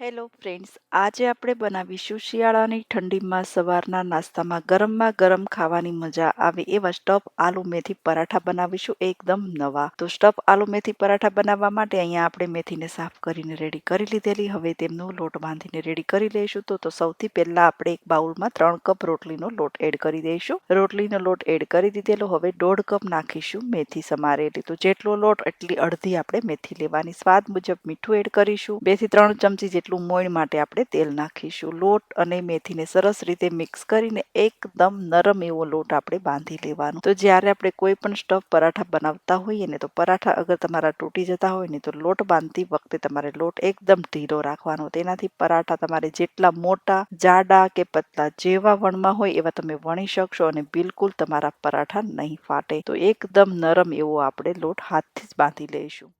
Hello friends આજે આપણે બનાવીશું શિયાળાની ઠંડીમાં સવારના નાસ્તામાં ગરમમાં ગરમ ખાવાની મજા આવે એવા સ્ટફ આલુ મેથી પરાઠા બનાવીશું એકદમ નવા. તો સ્ટફ આલુ મેથી પરાઠા બનાવવા માટે અહીંયા આપણે મેથીને સાફ કરીને રેડી કરી લીધેલી. હવે તેમનો લોટ બાંધીને રેડી કરી લઈશું. તો તો સૌથી પહેલા આપણે એક બાઉલમાં ત્રણ કપ રોટલીનો લોટ એડ કરી દઈશું. રોટલીનો લોટ એડ કરી દીધેલો. હવે દોઢ કપ નાખીશું મેથી સમારેલી. તો જેટલો લોટ, એટલી અડધી આપણે મેથી લેવાની. સ્વાદ મુજબ મીઠું એડ કરીશું. બેથી ત્રણ ચમચી જેટલું જેટલું મોણ માટે આપણે તેલ નાખીશું. લોટ અને મેથીને સરસ રીતે મિક્સ કરીને એકદમ નરમ એવો લોટ આપણે બાંધી લેવાનો. તો જ્યારે આપણે કોઈ પણ સ્ટફ પરાઠા બનાવતા હોઈએ ને, તો પરાઠા અગર તમારા તૂટી જતા હોય ને, તો લોટ બાંધતી વખતે તમારે લોટ એકદમ ઢીલો રાખવાનો. તેનાથી પરાઠા તમારે જેટલા મોટા, જાડા કે પતલા જેવા વણમાં હોય એવા તમે વણી શકશો અને બિલકુલ તમારા પરાઠા નહીં ફાટે. તો એકદમ નરમ એવો આપણે લોટ હાથથી જ બાંધી લઈશું.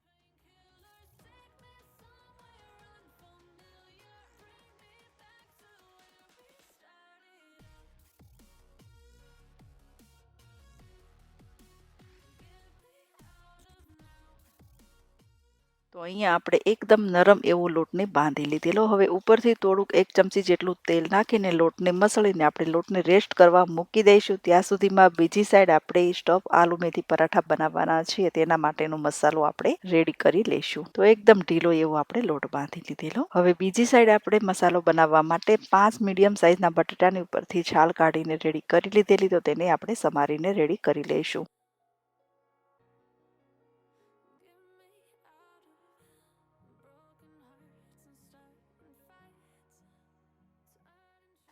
તો અહીંયા આપણે એકદમ નરમ એવો લોટને બાંધી લીધેલો હવે ઉપરથી થોડુંક એક ચમચી જેટલું તેલ નાખીને લોટને મસળીને આપણે લોટને રેસ્ટ કરવા મૂકી દઈશું. ત્યાં સુધીમાં બીજી સાઈડ આપણે સ્ટફ આલુ મેથી પરાઠા બનાવવાના છીએ. તેના માટેનો મસાલો આપણે રેડી કરી લઈશું. તો એકદમ ઢીલો એવો આપણે લોટ બાંધી લીધેલો. હવે બીજી સાઈડ આપણે મસાલો બનાવવા માટે પાંચ મીડિયમ સાઈઝના બટેટાની ઉપરથી છાલ કાઢીને રેડી કરી લીધેલી. તો તેને આપણે સમારીને રેડી કરી લઈશું.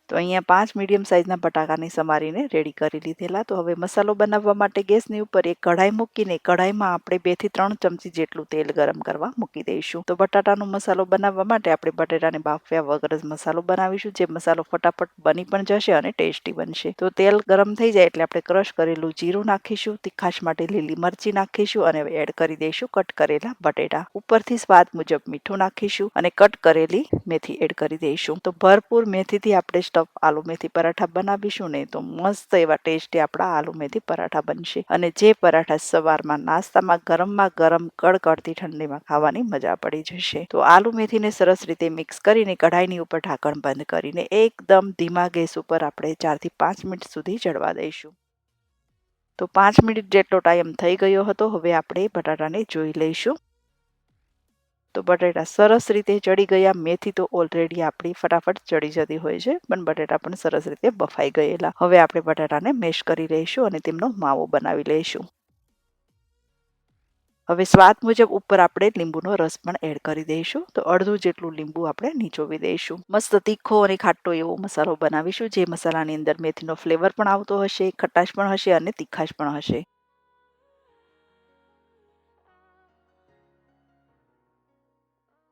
તો અહીંયા પાંચ મીડિયમ સાઇઝના બટાકાને સમારીને રેડી કરી લીધેલા. તો હવે મસાલો બનાવવા માટે ગેસની ઉપર એક કઢાઈ મૂકીને કઢાઈમાં આપણે બેથી ત્રણ ચમચી જેટલું તેલ ગરમ કરવા મૂકી દઈશું. તો બટાટાનો મસાલો બનાવવા માટે આપણે બટેટાને બાફ્યા વગર જ મસાલો બનાવીશું, જે મસાલો ફટાફટ બની પણ જશે અને ટેસ્ટી બનશે. તો તેલ ગરમ થઈ જાય એટલે આપણે ક્રશ કરેલું જીરું નાખીશું, તીખાશ માટે લીલી મરચી નાખીશું અને એડ કરી દઈશું કટ કરેલા બટેટા. ઉપરથી સ્વાદ મુજબ મીઠું નાખીશું અને કટ કરેલી મેથી એડ કરી દઈશું. તો ભરપૂર મેથીથી આપણે સ્ટફ આલુ મેથી પરાઠા બનાવીશું ને તો મસ્ત એવા ટેસ્ટી આપણા આલુ મેથી પરાઠા બનશે. અને જે પરાઠા સવારમાં નાસ્તામાં ગરમમાં ગરમ કડકડતી ઠંડીમાં ખાવાની મજા પડી જશે. તો આલુ મેથીને સરસ રીતે મિક્સ કરીને કઢાઈની ઉપર ઢાંકણ બંધ કરીને એકદમ ધીમા ગેસ ઉપર આપણે ચારથી પાંચ મિનિટ સુધી ચડવા દઈશું. તો પાંચ મિનિટ જેટલો ટાઈમ થઈ ગયો હતો, હવે આપણે બટાટાને જોઈ લઈશું. તો બટેટા સરસ રીતે ચડી ગયા. મેથી તો ઓલરેડી આપણી ફટાફટ ચડી જતી હોય છે, પણ બટેટા પણ સરસ રીતે બફાઈ ગયેલા. હવે આપણે બટાટાને મેશ કરી લઈશું અને તેમનો માવો બનાવી લઈશું. હવે સ્વાદ મુજબ ઉપર આપણે લીંબુનો રસ પણ એડ કરી દઈશું. તો અડધું જેટલું લીંબુ આપણે નીચોવી દઈશું. મસ્ત તીખો અને ખાટો એવો મસાલો બનાવીશું, જે મસાલાની અંદર મેથીનો ફ્લેવર પણ આવતો હશે, ખટાશ પણ હશે અને તીખાશ પણ હશે.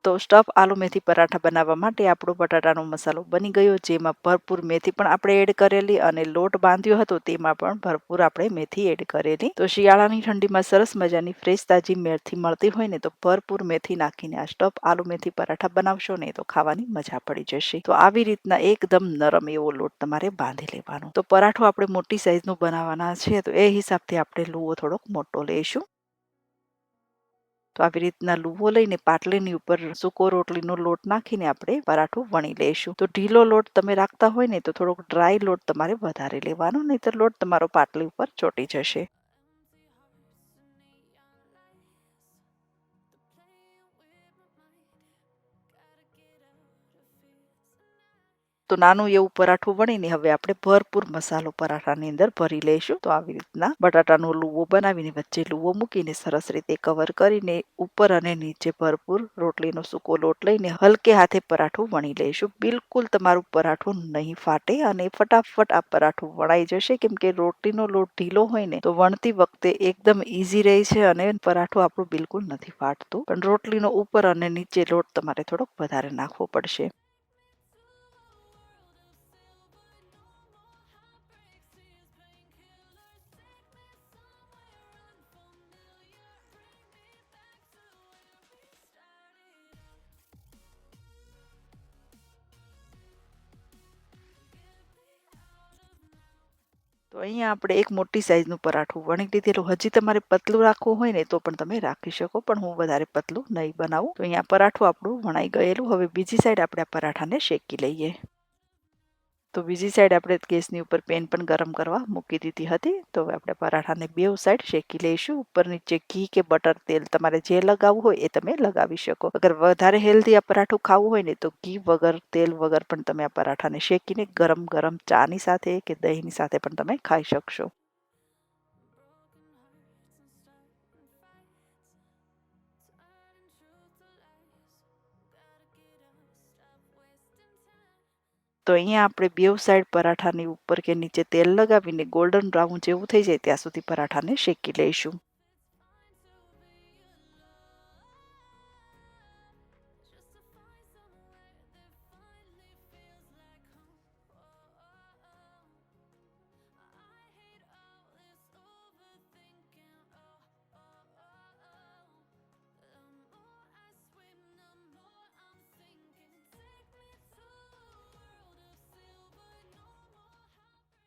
તો સ્ટફ આલુ મેથી પરાઠા બનાવવા માટે આપણો બટાટાનો મસાલો બની ગયો, જેમાં ભરપૂર મેથી પણ આપણે એડ કરેલી અને લોટ બાંધ્યો હતો તેમાં પણ ભરપૂર આપણે મેથી એડ કરેલી. તો શિયાળાની ઠંડીમાં સરસ મજાની ફ્રેશ તાજી મેથી મળતી હોય ને તો ભરપૂર મેથી નાખીને આ સ્ટફ આલુ મેથી પરાઠા બનાવશો ને તો ખાવાની મજા પડી જશે. તો આવી રીતના એકદમ નરમ એવો લોટ તમારે બાંધી લેવાનો. તો પરાઠો આપણે મોટી સાઈઝનો બનાવવાના છે, તો એ હિસાબથી આપણે લુઓ થોડોક મોટો લઈશું. તો આવી રીતના લુવો લઈને પાટલીની ઉપર સૂકો રોટલીનો લોટ નાખીને આપણે પરાઠું વણી લઈશું. તો ઢીલો લોટ તમે રાખતા હોય ને તો થોડોક ડ્રાય લોટ તમારે વધારે લેવાનો નહીં તો લોટ તમારો પાટલી ઉપર ચોટી જશે. તો નાનું એવું પરાઠું વણીને હવે આપણે ભરપૂર મસાલો પરાઠાની અંદર ભરી લઈશું. તો આવી રીતના બટાટાનો લુવો બનાવીને વચ્ચે લુવો મૂકીને સરસ રીતે કવર કરીને ઉપર અને નીચે ભરપૂર રોટલીનો સૂકો લોટ લઈને હલકે હાથે પરાઠું વણી લઈશું. બિલકુલ તમારું પરાઠું નહીં ફાટે અને ફટાફટ આ પરાઠું વણાઈ જશે. કેમ કે રોટલીનો લોટ ઢીલો હોય ને તો વણતી વખતે એકદમ ઈઝી રહે છે અને પરાઠું આપણું બિલકુલ નથી ફાટતું. પણ રોટલીનો ઉપર અને નીચે લોટ તમારે થોડોક વધારે નાખવો પડશે. તો અહીંયા આપણે એક મોટી સાઈઝનું પરાઠું વણી લીધેલું. હજી તમારે પતલું રાખવું હોય ને તો પણ તમે રાખી શકો, પણ હું વધારે પતલું નહીં બનાવું. તો અહીંયા પરાઠું આપણું વણાઈ ગયેલું. હવે બીજી સાઈડ આપણે આ પરાઠાને શેકી લઈએ. તો બીજી સાઈડ આપણે ગેસની ઉપર પેન પણ ગરમ કરવા મૂકી દીધી હતી. તો હવે આપણે પરાઠાને બેઉ સાઈડ શેકી લઈશું. ઉપર નીચે ઘી કે બટર તેલ તમારે જે લગાવવું હોય એ તમે લગાવી શકો. અગર વધારે હેલ્ધી આ પરાઠું ખાવું હોય ને તો ઘી વગર, તેલ વગર પણ તમે આ પરાઠાને શેકીને ગરમ ગરમ ચાની સાથે કે દહીંની સાથે પણ તમે ખાઈ શકશો. તો અહીંયા આપણે બેવ સાઈડ પરાઠાની ઉપર કે નીચે તેલ લગાવીને ગોલ્ડન બ્રાઉન જેવું થઈ જાય ત્યાં સુધી પરાઠાને શેકી લઈશું.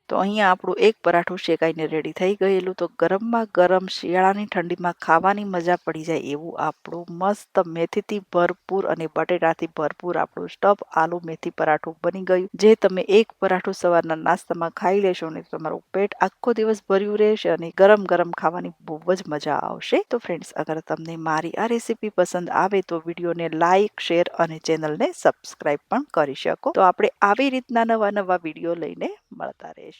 તો અહીંયા આપણું એક પરાઠું શેકાઈને રેડી થઈ ગયેલું. તો ગરમમાં ગરમ શિયાળાની ઠંડીમાં ખાવાની મજા પડી જાય એવું આપણું મસ્ત મેથીથી ભરપૂર અને બટેટાથી ભરપૂર આપણું સ્ટફ આલુ મેથી પરાઠું બની ગયું. જે તમે એક પરાઠું સવારના નાસ્તામાં ખાઈ લેશો ને તમારું પેટ આખો દિવસ ભર્યું રહેશે અને ગરમ ગરમ ખાવાની બહુ જ મજા આવશે. તો ફ્રેન્ડ્સ અગર તમને મારી આ રેસીપી પસંદ આવે તો વિડીયોને લાઇક શેર અને ચેનલને સબસ્ક્રાઇબ પણ કરી શકો. તો આપણે આવી રીતના નવા નવા વીડિયો લઈને મળતા રહીશું.